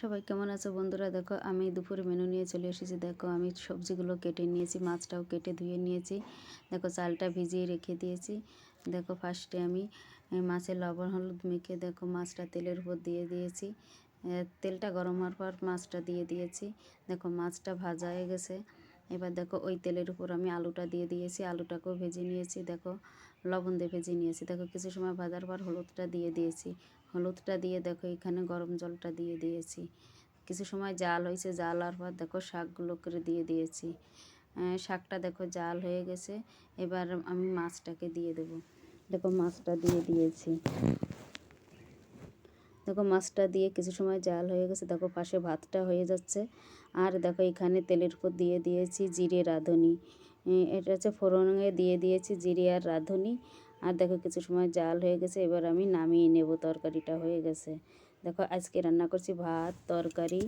সবাই কেমন আছো বন্ধুরা? দেখো, আমি দুপুরে মেনু নিয়ে চলে এসেছি। দেখো, আমি সবজিগুলো কেটে নিয়েছি, মাছটাও কেটে ধুয়ে নিয়েছি। দেখো, চালটা ভিজিয়ে রেখে দিয়েছি। দেখো ফার্স্টে আমি মাছের মাছে লবণ, হলুদ মেখে দেখো, মাছটা তেলের উপর দিয়ে দিয়েছি। তেলটা গরম হওয়ার পর মাছটা দিয়ে দিয়েছি। দেখো, মাছটা ভাজা হয়ে গেছে। এবার দেখো ওই তেলের উপর আমি আলুটা দিয়ে দিয়েছি, আলুটাকেও ভেজে নিয়েছি, দেখো লবণ দিয়ে ভেজে নিয়েছি। দেখো কিছু সময় ভাজার পর হলুদটা দিয়ে দিয়েছি। হলুদটা দিয়ে দেখো এখানে গরম জলটা দিয়ে দিয়েছি। কিছু সময় জাল হয়েছে, জাল হওয়ার পর দেখো শাকগুলো করে দিয়ে দিয়েছি। শাকটা দেখো জাল হয়ে গেছে, এবার আমি মাছটাকে দিয়ে দেব। দেখো মাছটা দিয়ে দিয়েছি। দেখো মাছটা দিয়ে কিছু সময় জাল হয়ে গেছে, দেখো পাশে ভাতটা হয়ে যাচ্ছে। আর দেখো এখানে তেলের উপর দিয়ে দিয়েছি জিরে, রাঁধুনি। এটা হচ্ছে ফোড়নে দিয়ে দিয়েছি জিরে আর রাঁধুনি। আর দেখো কিছু সময় জাল হয়ে গেছে, এবার আমি নামিয়ে নেব, তরকারিটা হয়ে গেছে। দেখো আজকে রান্না করছি ভাত, তরকারি